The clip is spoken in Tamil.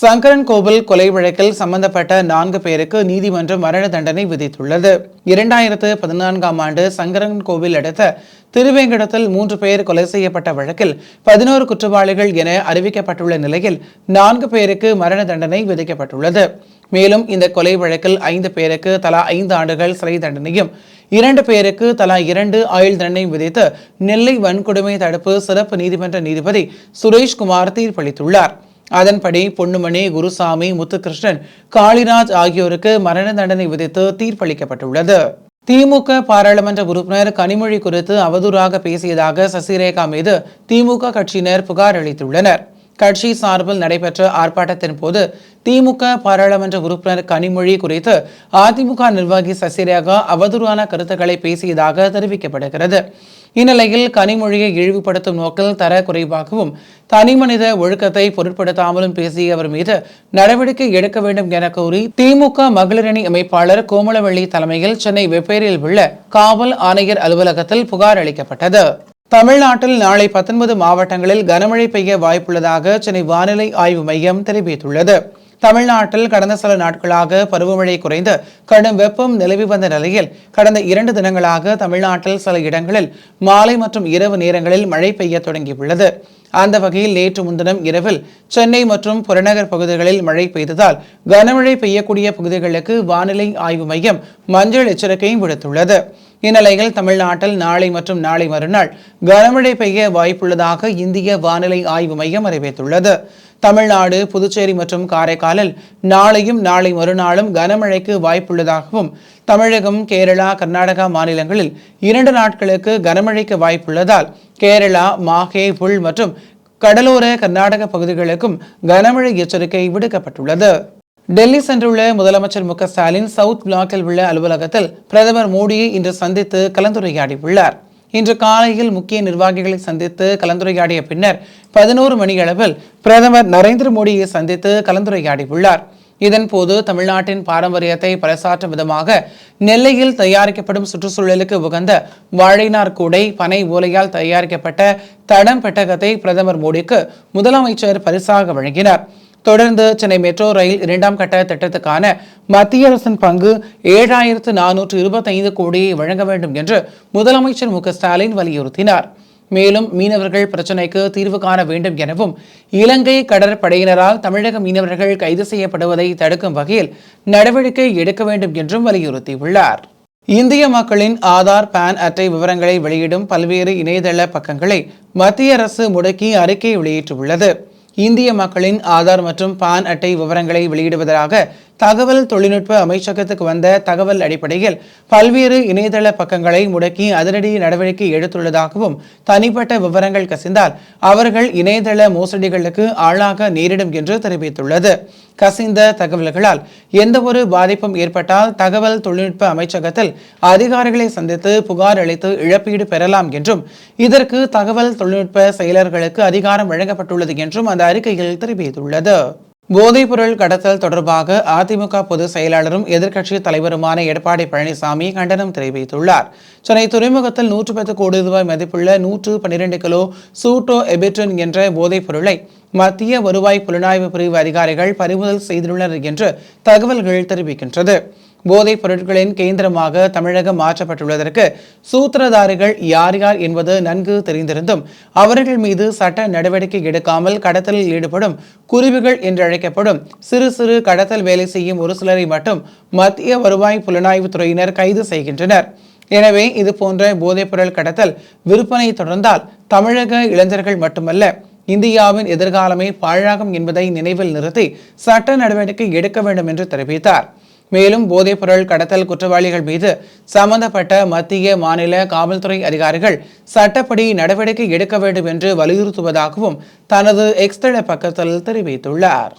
சங்கரன் கோவில் கொலை வழக்கில் சம்பந்தப்பட்ட நான்கு பேருக்கு நீதிமன்றம் மரண தண்டனை விதித்துள்ளது. இரண்டாயிரத்து பதினான்காம் ஆண்டு சங்கரன் கோவில் அடுத்த திருவேங்கடத்தில் மூன்று பேர் கொலை செய்யப்பட்ட வழக்கில் பதினோரு குற்றவாளிகள் என அறிவிக்கப்பட்டுள்ள நிலையில் நான்கு பேருக்கு மரண தண்டனை விதிக்கப்பட்டுள்ளது. மேலும் இந்த கொலை வழக்கில் ஐந்து பேருக்கு தலா ஐந்து ஆண்டுகள் சிறை தண்டனையும் இரண்டு பேருக்கு தலா இரண்டு ஆயுள் தண்டனையும் விதித்து நெல்லை வன்கொடுமை தடுப்பு சிறப்பு நீதிமன்ற நீதிபதி சுரேஷ்குமார் தீர்ப்பளித்துள்ளார். அதன்படி பொன்னுமணி குருசாமி முத்துகிருஷ்ணன் காளிராஜ் ஆகியோருக்கு மரண தண்டனை விதித்து தீர்ப்பளிக்கப்பட்டுள்ளது. திமுக பாராளுமன்ற உறுப்பினர் கனிமொழி குறித்து அவதூறாக பேசியதாக சசிரேகா மீது திமுக கட்சியினர் புகார் அளித்துள்ளனர். கட்சி சார்பில் நடைபெற்ற ஆர்ப்பாட்டத்தின் போது திமுக பாராளுமன்ற உறுப்பினர் கனிமொழி குறித்து அதிமுக நிர்வாகி சசிரேகா அவதூறான கருத்துக்களை பேசியதாக தெரிவிக்கப்படுகிறது. இந்நிலையில் கனிமொழியை இழிவுபடுத்தும் நோக்கில் தர குறைவாகவும் தனிமனித ஒழுக்கத்தை பொருட்படுத்தாமலும் பேசிய அவர் மீது நடவடிக்கை எடுக்க வேண்டும் என கோரி திமுக மகளிரணி அமைப்பாளர் கோமலவள்ளி தலைமையில் சென்னை வெப்பேரியில் உள்ள காவல் ஆணையர் அலுவலகத்தில் புகார் அளிக்கப்பட்டது. தமிழ்நாட்டில் நாளை பத்தொன்பது மாவட்டங்களில் கனமழை பெய்ய வாய்ப்புள்ளதாக சென்னை வானிலை ஆய்வு மையம் தெரிவித்துள்ளது. தமிழ்நாட்டில் கடந்த சில நாட்களாக பருவமழை குறைந்து கடும் வெப்பம் நிலவி வந்த நிலையில் கடந்த இரண்டு தினங்களாக தமிழ்நாட்டில் சில இடங்களில் மாலை மற்றும் இரவு நேரங்களில் மழை பெய்ய தொடங்கியுள்ளது. அந்த வகையில் நேற்று முன்தினம் இரவில் சென்னை மற்றும் புறநகர் பகுதிகளில் மழை பெய்ததால் கனமழை பெய்யக்கூடிய பகுதிகளுக்கு வானிலை ஆய்வு மையம் மஞ்சள் எச்சரிக்கையும் விடுத்துள்ளது. இந்நிலையில் தமிழ்நாட்டில் நாளை மற்றும் நாளை மறுநாள் கனமழை பெய்ய வாய்ப்புள்ளதாக இந்திய வானிலை ஆய்வு மையம் அறிவித்துள்ளது. தமிழ்நாடு புதுச்சேரி மற்றும் காரைக்காலில் நாளையும் நாளை மறுநாளும் கனமழைக்கு வாய்ப்புள்ளதாகவும் தமிழகம் கேரளா கர்நாடகா மாநிலங்களில் இரண்டு நாட்களுக்கு கனமழைக்கு வாய்ப்புள்ளதால் கேரளா மாஹே புல் மற்றும் கடலோர கர்நாடக பகுதிகளுக்கும் கனமழை எச்சரிக்கை விடுக்கப்பட்டுள்ளது. டெல்லி சென்றுள்ள முதலமைச்சர் மு ஸ்டாலின் சவுத் பிளாக்கில் உள்ள அலுவலகத்தில் பிரதமர் மோடியை இன்று சந்தித்து கலந்துரையாடியுள்ளார். இன்று காலையில் முக்கிய நிர்வாகிகளை சந்தித்து கலந்துரையாடிய பின்னர் பதினோரு மணியளவில் பிரதமர் நரேந்திர மோடியை சந்தித்து கலந்துரையாடியுள்ளார். இதன்போது தமிழ்நாட்டின் பாரம்பரியத்தை பறைசாற்றும் விதமாக நெல்லையில் தயாரிக்கப்படும் சுற்றுச்சூழலுக்கு உகந்த வாழைநார் கூடை பனை ஓலையால் தயாரிக்கப்பட்ட தடம் பெட்டகத்தை பிரதமர் மோடிக்கு முதலமைச்சர் பரிசாக வழங்கினார். தொடர்ந்து சென்னை மெட்ரோ ரயில் இரண்டாம் கட்ட திட்டத்துக்கான மத்திய அரசின் பங்கு ஏழாயிரத்து நானூற்று இருபத்தைந்து கோடியை வழங்க வேண்டும் என்று முதலமைச்சர் மு ஸ்டாலின் வலியுறுத்தினார். மேலும் மீனவர்கள் பிரச்சினைக்கு தீர்வு காண வேண்டும் எனவும் இலங்கை கடற்படையினரால் தமிழக மீனவர்கள் கைது செய்யப்படுவதை தடுக்கும் வகையில் நடவடிக்கை எடுக்க வேண்டும் என்றும் வலியுறுத்தியுள்ளார். இந்திய மக்களின் ஆதார் பான் அட்டை விவரங்களை வெளியிடும் பல்வேறு இணையதள பக்கங்களை மத்திய அரசு முடக்கி அறிக்கை வெளியிட்டுள்ளது. இந்திய மக்களின் ஆதார் மற்றும் பான் அட்டை விவரங்களை வெளியிடுவதாக தகவல் தொழில்நுட்ப அமைச்சகத்துக்கு வந்த தகவல் அடிப்படையில் பல்வேறு இணையதள பக்கங்களை முடக்கி அதிரடி நடவடிக்கை எடுத்துள்ளதாகவும் தனிப்பட்ட விவரங்கள் கசிந்தால் அவர்கள் இணையதள மோசடிகளுக்கு ஆளாக நேரிடும் என்று தெரிவித்துள்ளது. கசிந்த தகவல்களால் எந்தவொரு பாதிப்பும் ஏற்பட்டால் தகவல் தொழில்நுட்ப அமைச்சகத்தில் அதிகாரிகளை சந்தித்து புகார் அளித்து இழப்பீடு பெறலாம் என்றும் இதற்கு தகவல் தொழில்நுட்ப செயலர்களுக்கு அதிகாரம் வழங்கப்பட்டுள்ளது என்றும் அந்த அறிக்கையில் தெரிவித்துள்ளது. போதைப்பொருள் கடத்தல் தொடர்பாக அதிமுக பொதுச் செயலாளரும் எதிர்க்கட்சி தலைவருமான எடப்பாடி பழனிசாமி கண்டனம் தெரிவித்துள்ளார். சென்னை துறைமுகத்தில் நூற்று பத்து கோடி ரூபாய் மதிப்புள்ள நூற்று பன்னிரண்டு கிலோ சூட்டோ எபிட்ரின் என்ற போதைப் பொருளை மத்திய வருவாய் புலனாய்வு பிரிவு அதிகாரிகள் பறிமுதல் செய்துள்ளனர் என்று தகவல்கள் தெரிவிக்கின்றது. போதைப் பொருட்களின் கேந்திரமாக தமிழகம் மாற்றப்பட்டுள்ளதற்கு சூத்திரதாரிகள் யார் யார் என்பது நன்கு தெரிந்திருந்தும் அவர்கள் மீது சட்ட நடவடிக்கை எடுக்காமல் கடத்தலில் ஈடுபடும் குருவிகள் என்றழைக்கப்படும் சிறு சிறு கடத்தல் வேலை செய்யும் ஒரு சிலரை மட்டும் மத்திய வருவாய் புலனாய்வு துறையினர் கைது செய்கின்றனர். எனவே இது போன்ற போதைப்பொருள் கடத்தல் விற்பனை தொடர்ந்தால் தமிழக இளைஞர்கள் மட்டுமல்ல இந்தியாவின் எதிர்காலமே பாழாகும் என்பதை நினைவில் நிறுத்தி சட்ட நடவடிக்கை எடுக்க வேண்டும் என்று தெரிவித்தார். மேலும் போதைப்பொருள் கடத்தல் குற்றவாளிகள் மீது சம்பந்தப்பட்ட மத்திய மாநில காவல்துறை அதிகாரிகள் சட்டப்படி நடவடிக்கை எடுக்க வேண்டும் என்று வலியுறுத்துவதாகவும் தனது எக்ஸ்தள பக்கத்தில் தெரிவித்துள்ளார்.